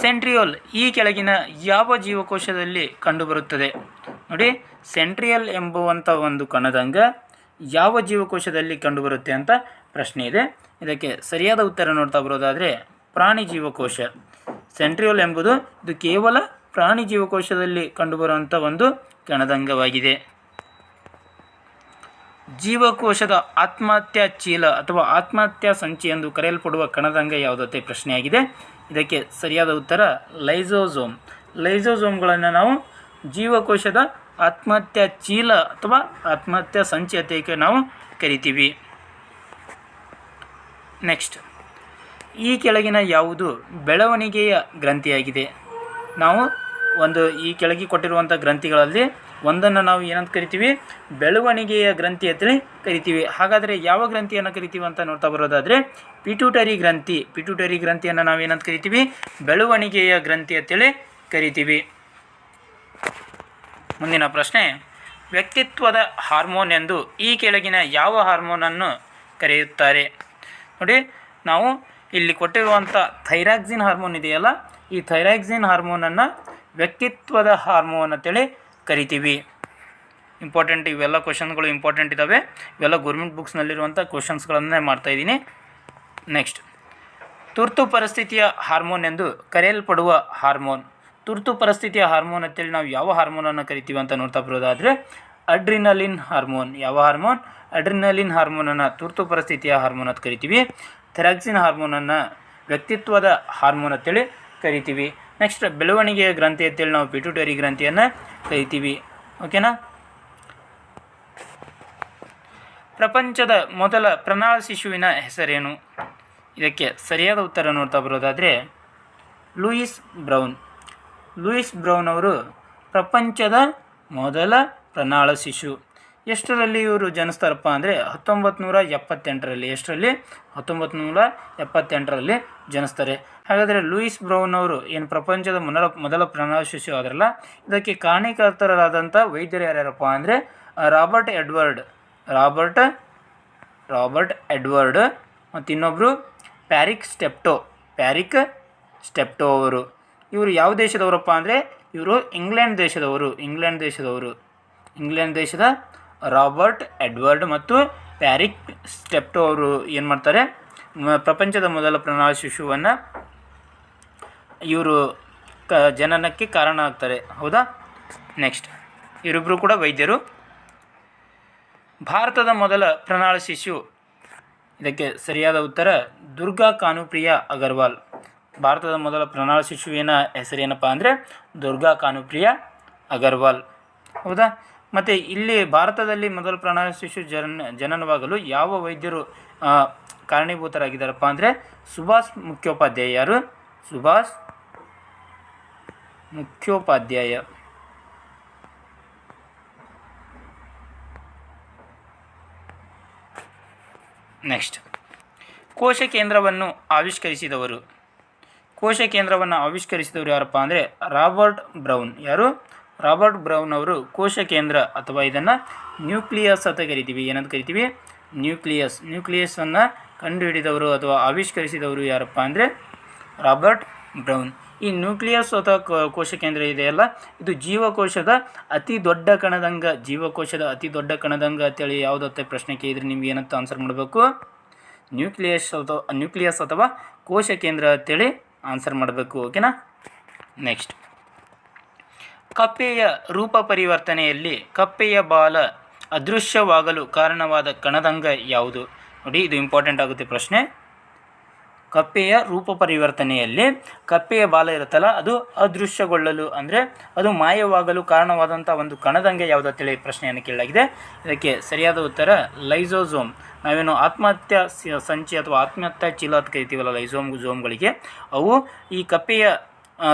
ಸೆಂಟ್ರಿಯೋಲ್ ಈ ಕೆಳಗಿನ ಯಾವ ಜೀವಕೋಶದಲ್ಲಿ ಕಂಡುಬರುತ್ತದೆ? ನೋಡಿ, ಸೆಂಟ್ರಿಯಲ್ ಎಂಬುವಂಥ ಒಂದು ಕಣದಂಗ ಯಾವ ಜೀವಕೋಶದಲ್ಲಿ ಕಂಡುಬರುತ್ತೆ ಅಂತ ಪ್ರಶ್ನೆ ಇದೆ. ಇದಕ್ಕೆ ಸರಿಯಾದ ಉತ್ತರ ನೋಡ್ತಾ ಬರೋದಾದರೆ ಪ್ರಾಣಿ ಜೀವಕೋಶ. ಸೆಂಟ್ರಿಯೋಲ್ ಎಂಬುದು ಇದು ಕೇವಲ ಪ್ರಾಣಿ ಜೀವಕೋಶದಲ್ಲಿ ಕಂಡುಬರುವಂಥ ಒಂದು ಕಣದಂಗವಾಗಿದೆ. ಜೀವಕೋಶದ ಆತ್ಮಹತ್ಯಾ ಚೀಲ ಅಥವಾ ಆತ್ಮಹತ್ಯಾ ಸಂಚಿ ಎಂದು ಕರೆಯಲ್ಪಡುವ ಕಣದಂಗ ಯಾವುದತ್ತೆ ಪ್ರಶ್ನೆಯಾಗಿದೆ. ಇದಕ್ಕೆ ಸರಿಯಾದ ಉತ್ತರ ಲೈಸೋಸೋಮ್. ಲೈಸೋಸೋಮ್ಗಳನ್ನು ನಾವು ಜೀವಕೋಶದ ಆತ್ಮಹತ್ಯಾ ಚೀಲ ಅಥವಾ ಆತ್ಮಹತ್ಯಾ ಸಂಚಿ ಅಂತ ನಾವು ಕರಿತೀವಿ. ನೆಕ್ಸ್ಟ್ ಈ ಕೆಳಗಿನ ಯಾವುದು ಬೆಳವಣಿಗೆಯ ಗ್ರಂಥಿಯಾಗಿದೆ. ನಾವು ಒಂದು ಈ ಕೆಳಗೆ ಕೊಟ್ಟಿರುವಂಥ ಗ್ರಂಥಿಗಳಲ್ಲಿ ಒಂದನ್ನು ನಾವು ಏನಂತ ಕರಿತೀವಿ? ಬೆಳವಣಿಗೆಯ ಗ್ರಂಥಿ ಅಂತೇಳಿ ಕರಿತೀವಿ. ಹಾಗಾದರೆ ಯಾವ ಗ್ರಂಥಿಯನ್ನು ಕರಿತೀವಿ ಅಂತ ನೋಡ್ತಾ ಬರೋದಾದರೆ ಪಿಟ್ಯೂಟರಿ ಗ್ರಂಥಿ. ಪಿಟ್ಯೂಟರಿ ಗ್ರಂಥಿಯನ್ನು ನಾವು ಏನಂತ ಕರಿತೀವಿ? ಬೆಳವಣಿಗೆಯ ಗ್ರಂಥಿ ಅಂತೇಳಿ ಕರಿತೀವಿ. ಮುಂದಿನ ಪ್ರಶ್ನೆ. ವ್ಯಕ್ತಿತ್ವದ ಹಾರ್ಮೋನ್ ಎಂದು ಈ ಕೆಳಗಿನ ಯಾವ ಹಾರ್ಮೋನನ್ನು ಕರೆಯುತ್ತಾರೆ? ನೋಡಿ, ನಾವು ಇಲ್ಲಿ ಕೊಟ್ಟಿರುವಂಥ ಥೈರಾಕ್ಸಿನ್ ಹಾರ್ಮೋನ್ ಇದೆಯಲ್ಲ, ಈ ಥೈರಾಕ್ಸಿನ್ ಹಾರ್ಮೋನನ್ನು ವ್ಯಕ್ತಿತ್ವದ ಹಾರ್ಮೋನ್ ಅಂತೇಳಿ ಕರಿತೀವಿ. ಇಂಪಾರ್ಟೆಂಟ್ ಇವೆಲ್ಲ ಕ್ವಶನ್ಗಳು ಇಂಪಾರ್ಟೆಂಟ್ ಇದ್ದಾವೆ ಇವೆಲ್ಲ ಗೌರ್ಮೆಂಟ್ ಬುಕ್ಸ್ನಲ್ಲಿರುವಂಥ ಕ್ವಶನ್ಸ್ಗಳನ್ನೇ ಮಾಡ್ತಾಯಿದ್ದೀನಿ ನೆಕ್ಸ್ಟ್ ತುರ್ತು ಪರಿಸ್ಥಿತಿಯ ಹಾರ್ಮೋನ್ ಎಂದು ಕರೆಯಲ್ಪಡುವ ಹಾರ್ಮೋನ್. ತುರ್ತು ಪರಿಸ್ಥಿತಿಯ ಹಾರ್ಮೋನ್ ಅಂತೇಳಿ ನಾವು ಯಾವ ಹಾರ್ಮೋನನ್ನು ಕರಿತೀವಿ ಅಂತ ನೋಡ್ತಾ ಬರೋದಾದರೆ ಅಡ್ರಿನಲಿನ್ ಹಾರ್ಮೋನ್ ಯಾವ ಹಾರ್ಮೋನ್ ಅಡ್ರಿನಲಿನ್ ಹಾರ್ಮೋನನ್ನು ತುರ್ತು ಪರಿಸ್ಥಿತಿಯ ಹಾರ್ಮೋನ್ ಅಂತ ಕರಿತೀವಿ. ಥೆರಾಕ್ಸಿನ್ ಹಾರ್ಮೋನನ್ನು ವ್ಯಕ್ತಿತ್ವದ ಹಾರ್ಮೋನ್ ಅಂತೇಳಿ ಕರಿತೀವಿ. ನೆಕ್ಸ್ಟ್ ಬೆಳವಣಿಗೆಯ ಗ್ರಂಥಿ ಅಂತೇಳಿ ನಾವು ಪಿಟ್ಯೂಟರಿ ಗ್ರಂಥಿಯನ್ನು ಕರಿತೀವಿ. ಓಕೆನಾ ಪ್ರಪಂಚದ ಮೊದಲ ಪ್ರಣಾಳ ಶಿಶುವಿನ ಹೆಸರೇನು? ಇದಕ್ಕೆ ಸರಿಯಾದ ಉತ್ತರ ನೋಡ್ತಾ ಬರೋದಾದರೆ ಲೂಯಿಸ್ ಬ್ರೌನ್. ಲೂಯಿಸ್ ಬ್ರೌನ್ ಅವರು ಪ್ರಪಂಚದ ಮೊದಲ ಪ್ರಣಾಳ ಶಿಶು. ಎಷ್ಟರಲ್ಲಿ ಇವರು ಜನಿಸ್ತಾರಪ್ಪ ಅಂದರೆ ಹತ್ತೊಂಬತ್ತು ನೂರ ಎಪ್ಪತ್ತೆಂಟರಲ್ಲಿ ಎಷ್ಟರಲ್ಲಿ? ಹತ್ತೊಂಬತ್ತು ನೂರ ಎಪ್ಪತ್ತೆಂಟರಲ್ಲಿ ಜನಿಸ್ತಾರೆ. ಹಾಗಾದರೆ ಲೂಯಿಸ್ ಬ್ರೌನ್ ಅವರು ಏನು ಪ್ರಪಂಚದ ಮೊದಲ ಮೊದಲ ಪ್ರಣಾಳ ಶಿಶು ಆದ್ರಲ್ಲ, ಇದಕ್ಕೆ ಕಾರಣೀಕರ್ತರಾದಂಥ ವೈದ್ಯರು ಯಾರ್ಯಾರಪ್ಪ ಅಂದರೆ Robert Edward, Robert Robert Edward ಮತ್ತು ಇನ್ನೊಬ್ಬರು ಪ್ಯಾರಿಕ್ ಸ್ಟೆಪ್ಟೋ ಪ್ಯಾರಿಕ್ ಸ್ಟೆಪ್ಟೋ ಅವರು. ಇವರು ಯಾವ ದೇಶದವರಪ್ಪ ಅಂದರೆ ಇವರು ಇಂಗ್ಲೆಂಡ್ ದೇಶದವರು ಇಂಗ್ಲೆಂಡ್ ದೇಶದವರು. ಇಂಗ್ಲೆಂಡ್ ದೇಶದ ರಾಬರ್ಟ್ ಎಡ್ವರ್ಡ್ ಮತ್ತು ಪ್ಯಾರಿಕ್ ಸ್ಟೆಪ್ಟೋ ಅವರು ಏನು ಮಾಡ್ತಾರೆ? ಪ್ರಪಂಚದ ಮೊದಲ ಪ್ರಣಾಳ ಶಿಶುವನ್ನು ಇವರು ಕ, ಜನನಕ್ಕೆ ಕಾರಣ ಆಗ್ತಾರೆ. ಹೌದಾ? ನೆಕ್ಸ್ಟ್ ಇವರಿಬ್ಬರು ಕೂಡ ವೈದ್ಯರು. ಭಾರತದ ಮೊದಲ ಪ್ರಣಾಳ ಶಿಶು. ಇದಕ್ಕೆ ಸರಿಯಾದ ಉತ್ತರ ದುರ್ಗಾ ಕಾನುಪ್ರಿಯ ಅಗರ್ವಾಲ್. ಭಾರತದ ಮೊದಲ ಪ್ರಣಾಳ ಶಿಶುವಿನ ಹೆಸರೇನಪ್ಪ ಅಂದರೆ ದುರ್ಗಾ ಕಾನುಪ್ರಿಯ ಅಗರ್ವಾಲ್. ಹೌದಾ? ಮತ್ತು ಇಲ್ಲಿ ಭಾರತದಲ್ಲಿ ಮೊದಲ ಪ್ರಣಾಳ ಶಿಶು ಜನ, ಜನನವಾಗಲು ಯಾವ ವೈದ್ಯರು ಕಾರಣೀಭೂತರಾಗಿದ್ದಾರಪ್ಪ ಅಂದರೆ ಸುಭಾಷ್ ಮುಖ್ಯೋಪಾಧ್ಯಾಯ ಯಾರು? ಸುಭಾಷ್ ಮುಖ್ಯೋಪಾಧ್ಯಾಯ. ನೆಕ್ಸ್ಟ್. ಕೋಶ ಕೇಂದ್ರವನ್ನು ಆವಿಷ್ಕರಿಸಿದವರು. ಕೋಶ ಕೇಂದ್ರವನ್ನು ಆವಿಷ್ಕರಿಸಿದವರು ಯಾರಪ್ಪ ಅಂದರೆ ರಾಬರ್ಟ್ ಬ್ರೌನ್. ಯಾರು? ರಾಬರ್ಟ್ ಬ್ರೌನ್ ಅವರು ಕೋಶ ಕೇಂದ್ರ ಅಥವಾ ಇದನ್ನು ನ್ಯೂಕ್ಲಿಯಸ್ ಅಂತ ಕರಿತೀವಿ. ಏನಂತ ಕರಿತೀವಿ? ನ್ಯೂಕ್ಲಿಯಸ್. ನ್ಯೂಕ್ಲಿಯಸನ್ನು ಕಂಡುಹಿಡಿದವರು ಅಥವಾ ಆವಿಷ್ಕರಿಸಿದವರು ಯಾರಪ್ಪ ಅಂದರೆ ರಾಬರ್ಟ್ ಬ್ರೌನ್. ಈ ನ್ಯೂಕ್ಲಿಯಸ್ ಅಥವಾ ಕೋಶ ಕೇಂದ್ರ ಇದೆಯಲ್ಲ ಇದು ಜೀವಕೋಶದ ಅತಿ ದೊಡ್ಡ ಕಣದಂಗ. ಜೀವಕೋಶದ ಅತಿ ದೊಡ್ಡ ಕಣದಂಗ ಅಂತೇಳಿ ಯಾವುದತ್ತೆ ಪ್ರಶ್ನೆ ಕೇಳಿದ್ರೆ ನಿಮ್ಗೆ ಏನಂತ ಆನ್ಸರ್ ಮಾಡಬೇಕು? ನ್ಯೂಕ್ಲಿಯಸ್ ಅಥವಾ ನ್ಯೂಕ್ಲಿಯಸ್ ಅಥವಾ ಕೋಶ ಕೇಂದ್ರ ಅಂತೇಳಿ ಆನ್ಸರ್ ಮಾಡಬೇಕು ಓಕೆನಾ ನೆಕ್ಸ್ಟ್ ಕಪ್ಪೆಯ ರೂಪ ಪರಿವರ್ತನೆಯಲ್ಲಿ ಕಪ್ಪೆಯ ಬಾಲ ಅದೃಶ್ಯವಾಗಲು ಕಾರಣವಾದ ಕಣದಂಗ ಯಾವುದು? ನೋಡಿ, ಇದು ಇಂಪಾರ್ಟೆಂಟ್ ಆಗುತ್ತೆ ಪ್ರಶ್ನೆ. ಕಪ್ಪೆಯ ರೂಪ ಪರಿವರ್ತನೆಯಲ್ಲಿ ಕಪ್ಪೆಯ ಬಾಲ ಇರುತ್ತಲ್ಲ, ಅದು ಅದೃಶ್ಯಗೊಳ್ಳಲು ಅಂದರೆ ಅದು ಮಾಯವಾಗಲು ಕಾರಣವಾದಂಥ ಒಂದು ಕಣದಂಗೆ ಯಾವುದೋ ತಿಳಿ ಪ್ರಶ್ನೆಯನ್ನು ಕೇಳಲಾಗಿದೆ. ಇದಕ್ಕೆ ಸರಿಯಾದ ಉತ್ತರ ಲೈಸೋಝೋಮ್ ನಾವೇನು ಆತ್ಮಹತ್ಯಾ ಸಂಚಿ ಅಥವಾ ಆತ್ಮಹತ್ಯಾ ಚೀಲ ಅಂತ ಕರಿತೀವಲ್ಲ ಲೈಸೋಮ್ ಝೋಮ್ಗಳಿಗೆ? ಅವು ಈ ಕಪ್ಪೆಯ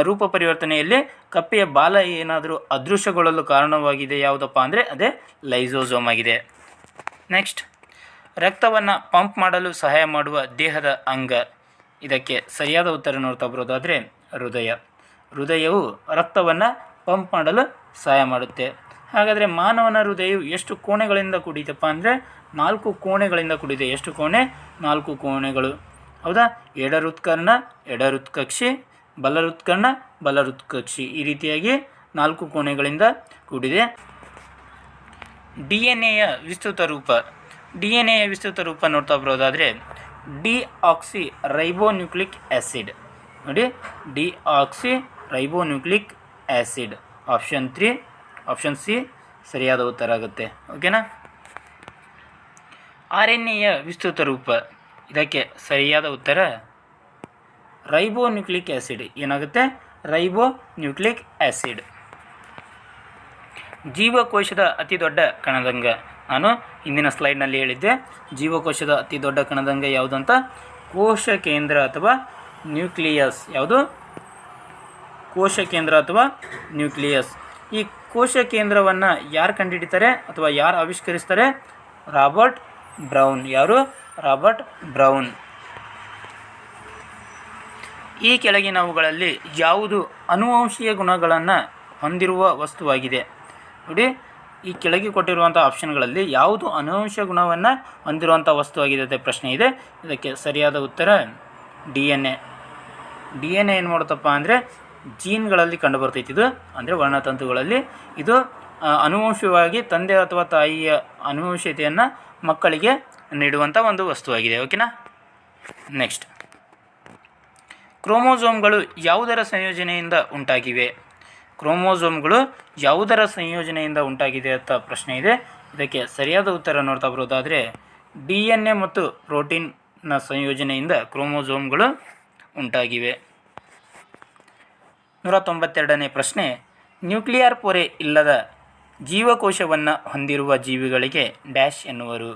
ರೂಪ ಪರಿವರ್ತನೆಯಲ್ಲಿ ಕಪ್ಪೆಯ ಬಾಲ ಏನಾದರೂ ಅದೃಶ್ಯಗೊಳ್ಳಲು ಕಾರಣವಾಗಿದೆ ಯಾವುದಪ್ಪ ಅಂದರೆ ಅದೇ ಲೈಸೋಝೋಮ್ ಆಗಿದೆ. ನೆಕ್ಸ್ಟ್, ರಕ್ತವನ್ನು ಪಂಪ್ ಮಾಡಲು ಸಹಾಯ ಮಾಡುವ ದೇಹದ ಅಂಗ. ಇದಕ್ಕೆ ಸರಿಯಾದ ಉತ್ತರ ನೋಡ್ತಾ ಬರೋದಾದರೆ ಹೃದಯ. ಹೃದಯವು ರಕ್ತವನ್ನು ಪಂಪ್ ಮಾಡಲು ಸಹಾಯ ಮಾಡುತ್ತೆ. ಹಾಗಾದರೆ ಮಾನವನ ಹೃದಯವು ಎಷ್ಟು ಕೋಣೆಗಳಿಂದ ಕೂಡಿತಪ್ಪ ಅಂದರೆ ನಾಲ್ಕು ಕೋಣೆಗಳಿಂದ ಕೂಡಿದೆ. ಎಷ್ಟು ಕೋಣೆ? ನಾಲ್ಕು ಕೋಣೆಗಳು. ಹೌದಾ? ಎಡರುತ್ಕರ್ಣ, ಎಡರುತ್ಕಕ್ಷಿ, ಬಲರುತ್ಕರ್ಣ, ಬಲರುತ್ಕಕ್ಷಿ ಈ ರೀತಿಯಾಗಿ ನಾಲ್ಕು ಕೋಣೆಗಳಿಂದ ಕೂಡಿದೆ. ಡಿ ಎನ್ ಎಯ ವಿಸ್ತೃತ ರೂಪ. ಡಿ ಎನ್ ಎಯ ವಿಸ್ತೃತ ರೂಪ ನೋಡ್ತಾ ಬರೋದಾದರೆ ಡಿ ಆಕ್ಸಿ ರೈಬೋನ್ಯೂಕ್ಲಿಕ್ ಆ್ಯಸಿಡ್ ನೋಡಿ deoxyribonucleic acid option three option C ಸರಿಯಾದ ಉತ್ತರ ಆಗುತ್ತೆ. ಓಕೆನಾ ಆರ್ ಎನ್ ಎಯ ವಿಸ್ತೃತ ರೂಪ. ಇದಕ್ಕೆ ಸರಿಯಾದ ಉತ್ತರ, ರೈಬೋನ್ಯೂಕ್ಲಿಕ್ ಆ್ಯಸಿಡ್ ಏನಾಗುತ್ತೆ? ರೈಬೋನ್ಯೂಕ್ಲಿಕ್ ಆ್ಯಸಿಡ್ ಜೀವಕೋಶದ ಅತಿ ದೊಡ್ಡ ಕಣದಂಗ. ನಾನು ಹಿಂದಿನ ಸ್ಲೈಡ್ನಲ್ಲಿ ಹೇಳಿದ್ದೆ, ಜೀವಕೋಶದ ಅತಿ ದೊಡ್ಡ ಕಣದಂಗ ಯಾವುದಂತ? ಕೋಶ ಕೇಂದ್ರ ಅಥವಾ ನ್ಯೂಕ್ಲಿಯಸ್. ಯಾವುದು? ಕೋಶ ಕೇಂದ್ರ ಅಥವಾ ನ್ಯೂಕ್ಲಿಯಸ್. ಈ ಕೋಶ ಕೇಂದ್ರವನ್ನು ಯಾರು ಕಂಡುಹಿಡಿತಾರೆ ಅಥವಾ ಯಾರು ಆವಿಷ್ಕರಿಸ್ತಾರೆ? Robert Brown. ಯಾರು? Robert Brown. ಈ ಕೆಳಗಿನವುಗಳಲ್ಲಿ ಯಾವುದು ಅನುವಂಶೀಯ ಗುಣಗಳನ್ನು ಹೊಂದಿರುವ ವಸ್ತುವಾಗಿದೆ? ನೋಡಿ ಈ ಕೆಳಗೆ ಕೊಟ್ಟಿರುವಂಥ ಆಪ್ಷನ್ಗಳಲ್ಲಿ ಯಾವುದು ಅನುವಂಶ ಗುಣವನ್ನು ಹೊಂದಿರುವಂಥ ವಸ್ತುವಾಗಿದೆ ಅಂತ ಪ್ರಶ್ನೆ ಇದೆ. ಇದಕ್ಕೆ ಸರಿಯಾದ ಉತ್ತರ D N A D N A ಏನು ಮಾಡುತ್ತಪ್ಪ ಅಂದರೆ ಜೀನ್ಗಳಲ್ಲಿ ಕಂಡುಬರ್ತೈತಿ ಇದು, ಅಂದರೆ ವರ್ಣತಂತುಗಳಲ್ಲಿ. ಇದು ಅನುವಂಶವಾಗಿ ತಂದೆ ಅಥವಾ ತಾಯಿಯ ಅನುವಂಶತೆಯನ್ನು ಮಕ್ಕಳಿಗೆ ನೀಡುವಂಥ ಒಂದು ವಸ್ತುವಾಗಿದೆ. ಓಕೆನಾ ನೆಕ್ಸ್ಟ್ ಕ್ರೋಮೋಸೋಮ್ಗಳು ಯಾವುದರ ಸಂಯೋಜನೆಯಿಂದ ಉಂಟಾಗಿವೆ? ಕ್ರೋಮೋಸೋಮ್ಗಳು ಯಾವುದರ ಸಂಯೋಜನೆಯಿಂದ ಉಂಟಾಗಿದೆ ಅಂತ ಪ್ರಶ್ನೆ ಇದೆ. ಇದಕ್ಕೆ ಸರಿಯಾದ ಉತ್ತರ ನೋಡ್ತಾ ಬರೋದಾದರೆ ಡಿ ಎನ್ ಎ ಮತ್ತು ಪ್ರೋಟೀನ್ನ ಸಂಯೋಜನೆಯಿಂದ ಕ್ರೋಮೋಸೋಮ್ಗಳು ಉಂಟಾಗಿವೆ. ನೂರ ತೊಂಬತ್ತೆರಡನೇ ಪ್ರಶ್ನೆ, ನ್ಯೂಕ್ಲಿಯರ್ ಪೊರೆ ಇಲ್ಲದ ಜೀವಕೋಶವನ್ನು ಹೊಂದಿರುವ ಜೀವಿಗಳಿಗೆ ಡ್ಯಾಶ್ ಎನ್ನುವರು.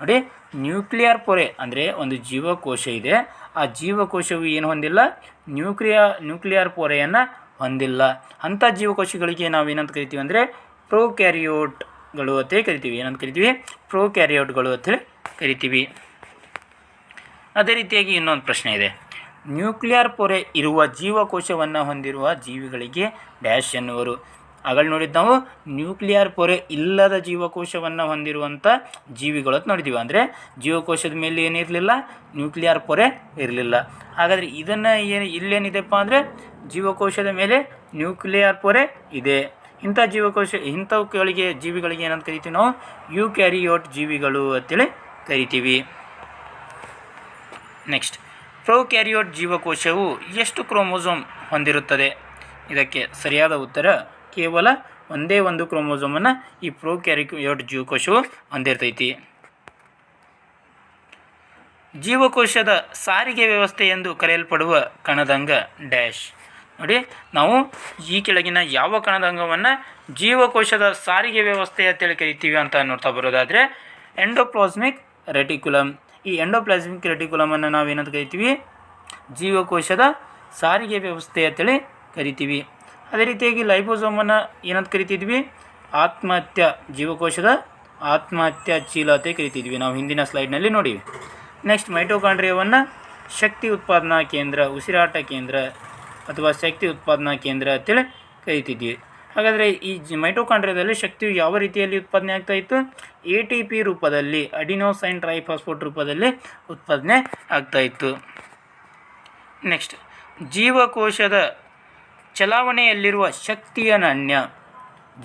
ನೋಡಿ, ನ್ಯೂಕ್ಲಿಯರ್ ಪೊರೆ ಅಂದರೆ ಒಂದು ಜೀವಕೋಶ ಇದೆ. ಆ ಜೀವಕೋಶವು ಏನು ಹೊಂದಿಲ್ಲ? ನ್ಯೂಕ್ಲಿಯ, ನ್ಯೂಕ್ಲಿಯರ್ ಪೊರೆಯನ್ನು ಹೊಂದಿಲ್ಲ. ಅಂಥ ಜೀವಕೋಶಗಳಿಗೆ ನಾವು ಏನಂತ ಕರಿತೀವಿ ಅಂದರೆ ಪ್ರೋಕ್ಯಾರಿಯೋಟ್ಗಳು ಅಂತೇಳಿ ಕರಿತೀವಿ. ಏನಂತ ಕರಿತೀವಿ? ಪ್ರೋಕ್ಯಾರಿಯೋಟ್ಗಳು ಅಂತೇಳಿ ಕರಿತೀವಿ. ಅದೇ ರೀತಿಯಾಗಿ ಇನ್ನೊಂದು ಪ್ರಶ್ನೆ ಇದೆ. ನ್ಯೂಕ್ಲಿಯರ್ ಪೊರೆ ಇರುವ ಜೀವಕೋಶವನ್ನು ಹೊಂದಿರುವ ಜೀವಿಗಳಿಗೆ ಡ್ಯಾಶ್ ಎನ್ನುವರು. ಆಗಲ್ ನೋಡಿದ್ದು ನಾವು ನ್ಯೂಕ್ಲಿಯರ್ ಪೊರೆ ಇಲ್ಲದ ಜೀವಕೋಶವನ್ನು ಹೊಂದಿರುವಂಥ ಜೀವಿಗಳು ಅಂತ ನೋಡಿದ್ದೀವಿ. ಅಂದರೆ ಜೀವಕೋಶದ ಮೇಲೆ ಏನಿರಲಿಲ್ಲ, ನ್ಯೂಕ್ಲಿಯರ್ ಪೊರೆ ಇರಲಿಲ್ಲ. ಹಾಗಾದರೆ ಇದನ್ನು ಏನು ಇಲ್ಲೇನಿದೆಪ್ಪ ಅಂದರೆ ಜೀವಕೋಶದ ಮೇಲೆ ನ್ಯೂಕ್ಲಿಯರ್ ಪೊರೆ ಇದೆ. ಇಂಥ ಜೀವಕೋಶ ಇಂಥವುಗಳಿಗೆ ಜೀವಿಗಳಿಗೆ ಏನಂತ ಕರಿತೀವಿ ನಾವು? ಯು ಕ್ಯಾರಿಯೋಟ್ ಜೀವಿಗಳು ಅಂತೇಳಿ ಕರಿತೀವಿ. ನೆಕ್ಸ್ಟ್ ಪ್ರೊಕ್ಯಾರಿಯೋಟ್ ಜೀವಕೋಶವು ಎಷ್ಟು ಕ್ರೋಮೋಸೋಮ್ ಹೊಂದಿರುತ್ತದೆ? ಇದಕ್ಕೆ ಸರಿಯಾದ ಉತ್ತರ ಕೇವಲ ಒಂದೇ ಒಂದು ಕ್ರೋಮೋಸೋಮನ್ನು ಈ ಪ್ರೊಕ್ಯಾರಿಯೋಟ್ ಜೀವಕೋಶವು ಹೊಂದಿರ್ತೈತಿ. ಜೀವಕೋಶದ ಸಾರಿಗೆ ವ್ಯವಸ್ಥೆ ಎಂದು ಕರೆಯಲ್ಪಡುವ ಕಣದಂಗ ಡ್ಯಾಶ್. ನೋಡಿ, ನಾವು ಈ ಕೆಳಗಿನ ಯಾವ ಕಣದ ಅಂಗವನ್ನು ಜೀವಕೋಶದ ಸಾರಿಗೆ ವ್ಯವಸ್ಥೆ ಅಂತೇಳಿ ಕರಿತೀವಿ ಅಂತ ನೋಡ್ತಾ ಬರೋದಾದರೆ ಎಂಡೋಪ್ಲಾಸ್ಮಿಕ್ ರೆಟಿಕ್ಯುಲಮ್ ಈ ಎಂಡೋಪ್ಲಾಸ್ಮಿಕ್ ರೆಟಿಕ್ಯುಲಮನ್ನು ನಾವೇನಂತ ಕರಿತೀವಿ? ಜೀವಕೋಶದ ಸಾರಿಗೆ ವ್ಯವಸ್ಥೆ ಅಂತೇಳಿ ಕರಿತೀವಿ. ಅದೇ ರೀತಿಯಾಗಿ ಲೈಬೋಸೋಮನ್ನು ಏನಂತ ಕರಿತಿದ್ವಿ? ಆತ್ಮಹತ್ಯ, ಜೀವಕೋಶದ ಆತ್ಮಹತ್ಯ ಚೀಲತೆ ಕರಿತಿದ್ವಿ. ನಾವು ಹಿಂದಿನ ಸ್ಲೈಡ್ನಲ್ಲಿ ನೋಡಿವಿ. ನೆಕ್ಸ್ಟ್ ಮೈಟೋಕಾಂಡ್ರಿಯವನ್ನು ಶಕ್ತಿ ಉತ್ಪಾದನಾ ಕೇಂದ್ರ, ಉಸಿರಾಟ ಕೇಂದ್ರ ಅಥವಾ ಶಕ್ತಿ ಉತ್ಪಾದನಾ ಕೇಂದ್ರ ಅಂತೇಳಿ ಕರಿತಿದ್ವಿ. ಹಾಗಾದರೆ ಈ ಜಿ ಮೈಟೋಕಾಂಡ್ರಿಯಾದಲ್ಲಿ ಶಕ್ತಿಯು ಯಾವ ರೀತಿಯಲ್ಲಿ ಉತ್ಪಾದನೆ ಆಗ್ತಾ ಇತ್ತು? ಎ ಟಿ ಪಿ ರೂಪದಲ್ಲಿ ಅಡಿನೋಸೈನ್ ಟ್ರೈಫಾಸ್ಫೋಟ್ ರೂಪದಲ್ಲಿ ಉತ್ಪಾದನೆ ಆಗ್ತಾ ಇತ್ತು. ನೆಕ್ಸ್ಟ್, ಜೀವಕೋಶದ ಚಲಾವಣೆಯಲ್ಲಿರುವ ಶಕ್ತಿಯ ನಾಣ್ಯ.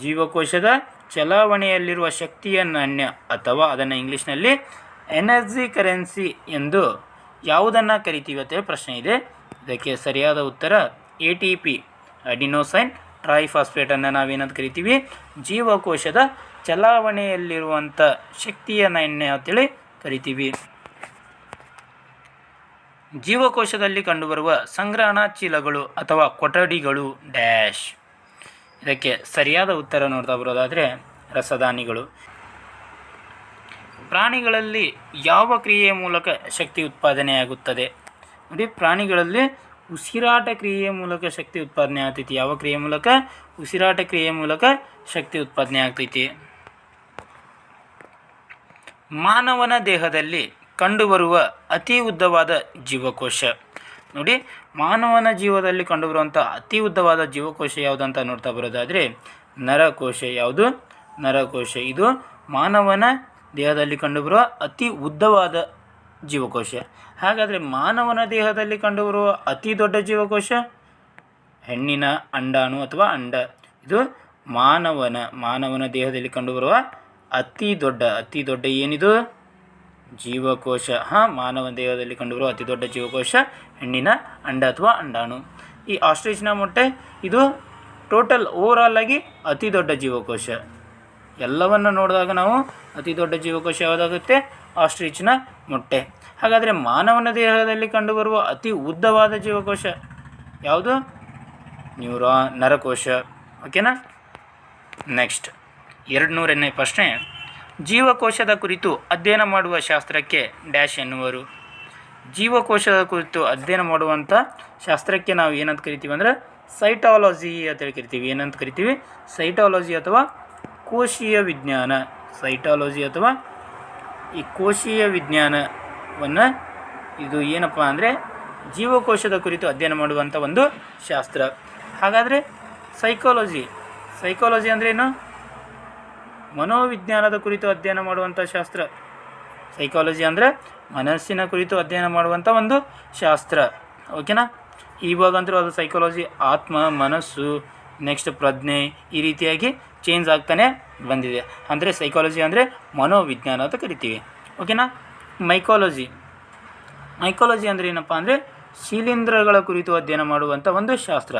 ಜೀವಕೋಶದ ಚಲಾವಣೆಯಲ್ಲಿರುವ ಶಕ್ತಿಯ ನಾಣ್ಯ ಅಥವಾ ಅದನ್ನು ಇಂಗ್ಲೀಷ್ನಲ್ಲಿ ಎನರ್ಜಿ ಕರೆನ್ಸಿ ಎಂದು ಯಾವುದನ್ನು ಕರಿತೀವಿ ಅಂತೇಳಿ ಪ್ರಶ್ನೆ ಇದೆ. ಇದಕ್ಕೆ ಸರಿಯಾದ ಉತ್ತರ ಎ ಟಿ ಪಿ, ಅಡಿನೋಸೈನ್ ಟ್ರೈಫಾಸ್ಫೇಟನ್ನು ನಾವೇನಂತ ಕರಿತೀವಿ? ಜೀವಕೋಶದ ಚಲಾವಣೆಯಲ್ಲಿರುವಂಥ ಶಕ್ತಿಯನ್ನು ಎಣ್ಣೆ ಅಂತೇಳಿ ಕರಿತೀವಿ. ಜೀವಕೋಶದಲ್ಲಿ ಕಂಡುಬರುವ ಸಂಗ್ರಹಣಾ ಚೀಲಗಳು ಅಥವಾ ಕೊಠಡಿಗಳು ಡ್ಯಾಶ್. ಇದಕ್ಕೆ ಸರಿಯಾದ ಉತ್ತರ ನೋಡ್ತಾ ಬರೋದಾದರೆ ರಸದಾನಿಗಳು ಪ್ರಾಣಿಗಳಲ್ಲಿ ಯಾವ ಕ್ರಿಯೆಯ ಮೂಲಕ ಶಕ್ತಿ ಉತ್ಪಾದನೆಯಾಗುತ್ತದೆ? ನೋಡಿ ಪ್ರಾಣಿಗಳಲ್ಲಿ ಉಸಿರಾಟ ಕ್ರಿಯೆಯ ಮೂಲಕ ಶಕ್ತಿ ಉತ್ಪಾದನೆ ಆಗ್ತೈತಿ. ಯಾವ ಕ್ರಿಯೆ ಮೂಲಕ? ಉಸಿರಾಟ ಕ್ರಿಯೆಯ ಮೂಲಕ ಶಕ್ತಿ ಉತ್ಪಾದನೆ ಆಗ್ತೈತಿ. ಮಾನವನ ದೇಹದಲ್ಲಿ ಕಂಡುಬರುವ ಅತಿ ಉದ್ದವಾದ ಜೀವಕೋಶ. ನೋಡಿ, ಮಾನವನ ಜೀವದಲ್ಲಿ ಕಂಡುಬರುವಂಥ ಅತಿ ಉದ್ದವಾದ ಜೀವಕೋಶ ಯಾವುದಂತ ನೋಡ್ತಾ ಬರೋದಾದರೆ, ನರಕೋಶ. ಯಾವುದು? ನರಕೋಶ. ಇದು ಮಾನವನ ದೇಹದಲ್ಲಿ ಕಂಡುಬರುವ ಅತಿ ಉದ್ದವಾದ ಜೀವಕೋಶ. ಹಾಗಾದರೆ ಮಾನವನ ದೇಹದಲ್ಲಿ ಕಂಡುಬರುವ ಅತಿ ದೊಡ್ಡ ಜೀವಕೋಶ? ಹೆಣ್ಣಿನ ಅಂಡಾಣು ಅಥವಾ ಅಂಡ. ಇದು ಮಾನವನ ಮಾನವನ ದೇಹದಲ್ಲಿ ಕಂಡುಬರುವ ಅತಿ ದೊಡ್ಡ ಅತಿ ದೊಡ್ಡ ಏನಿದು? ಜೀವಕೋಶ. ಹಾಂ ಮಾನವ ದೇಹದಲ್ಲಿ ಕಂಡುಬರುವ ಅತಿ ದೊಡ್ಡ ಜೀವಕೋಶ ಹೆಣ್ಣಿನ ಅಂಡ ಅಥವಾ ಅಂಡಾಣು. ಈ ಆಸ್ಟ್ರಿಚ್ನ ಮೊಟ್ಟೆ ಇದು ಟೋಟಲ್ ಓವರಾಲ್ ಆಗಿ ಅತಿ ದೊಡ್ಡ ಜೀವಕೋಶ. ಎಲ್ಲವನ್ನು ನೋಡಿದಾಗ ನಾವು ಅತಿ ದೊಡ್ಡ ಜೀವಕೋಶ ಯಾವುದಾಗುತ್ತೆ? ಆಸ್ಟ್ರಿಚ್ನ ಮೊಟ್ಟೆ. ಹಾಗಾದರೆ ಮಾನವನ ದೇಹದಲ್ಲಿ ಕಂಡುಬರುವ ಅತಿ ಉದ್ದವಾದ ಜೀವಕೋಶ ಯಾವುದು? ನ್ಯೂರಾ, ನರಕೋಶ. ಓಕೆನಾ? ನೆಕ್ಸ್ಟ್. ಎರಡು ನೂರನೇ ಪ್ರಶ್ನೆ. ಜೀವಕೋಶದ ಕುರಿತು ಅಧ್ಯಯನ ಮಾಡುವ ಶಾಸ್ತ್ರಕ್ಕೆ ಡ್ಯಾಶ್ ಎನ್ನುವರು. ಜೀವಕೋಶದ ಕುರಿತು ಅಧ್ಯಯನ ಮಾಡುವಂಥ ಶಾಸ್ತ್ರಕ್ಕೆ ನಾವು ಏನಂತ ಕರಿತೀವಿ ಅಂದರೆ ಸೈಟಾಲಜಿ ಅಂತೇಳಿ ಕರಿತೀವಿ ಏನಂತ ಕರಿತೀವಿ? ಸೈಟಾಲಜಿ ಅಥವಾ ಕೋಶೀಯ ವಿಜ್ಞಾನ. ಸೈಟಾಲಜಿ ಅಥವಾ ಈ ಕೋಶೀಯ ವಿಜ್ಞಾನವನ್ನು ಇದು ಏನಪ್ಪ ಅಂದರೆ ಜೀವಕೋಶದ ಕುರಿತು ಅಧ್ಯಯನ ಮಾಡುವಂಥ ಒಂದು ಶಾಸ್ತ್ರ. ಹಾಗಾದರೆ ಸೈಕಾಲಜಿ ಸೈಕಾಲಜಿ ಅಂದ್ರೇನು ಮನೋವಿಜ್ಞಾನದ ಕುರಿತು ಅಧ್ಯಯನ ಮಾಡುವಂಥ ಶಾಸ್ತ್ರ. ಸೈಕಾಲಜಿ ಅಂದರೆ ಮನಸ್ಸಿನ ಕುರಿತು ಅಧ್ಯಯನ ಮಾಡುವಂಥ ಒಂದು ಶಾಸ್ತ್ರ. ಓಕೆನಾ ಇವಾಗಂತೂ ಅದು ಸೈಕಾಲಜಿ ಆತ್ಮ, ಮನಸ್ಸು ನೆಕ್ಸ್ಟ್ ಪ್ರಜ್ಞೆ ಈ ರೀತಿಯಾಗಿ ಚೇಂಜ್ ಆಗ್ತಾನೆ ಬಂದಿದೆ. ಅಂದರೆ ಸೈಕಾಲಜಿ ಅಂದರೆ ಮನೋವಿಜ್ಞಾನ ಅಂತ ಕರಿತೀವಿ. ಓಕೆನಾ ಮೈಕಾಲಜಿ ಮೈಕಾಲಜಿ ಅಂದರೆ ಏನಪ್ಪ ಅಂದರೆ ಶಿಲೀಂಧ್ರಗಳ ಕುರಿತು ಅಧ್ಯಯನ ಮಾಡುವಂಥ ಒಂದು ಶಾಸ್ತ್ರ.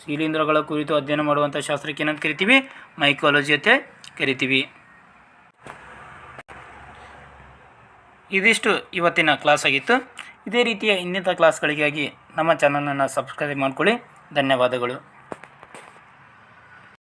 ಶಿಲೀಂಧ್ರಗಳ ಕುರಿತು ಅಧ್ಯಯನ ಮಾಡುವಂಥ ಶಾಸ್ತ್ರಕ್ಕೆ ಏನಂತ ಕರಿತೀವಿ? ಮೈಕಾಲಜಿ ಅಂತ ಕರಿತೀವಿ. ಇದಿಷ್ಟು ಇವತ್ತಿನ ಕ್ಲಾಸ್ ಆಗಿತ್ತು. ಇದೇ ರೀತಿಯ ಇನ್ನಿತ ಕ್ಲಾಸ್ಗಳಿಗಾಗಿ ನಮ್ಮ ಚಾನಲನ್ನು ಸಬ್ಸ್ಕ್ರೈಬ್ ಮಾಡಿಕೊಳ್ಳಿ. ಧನ್ಯವಾದಗಳು.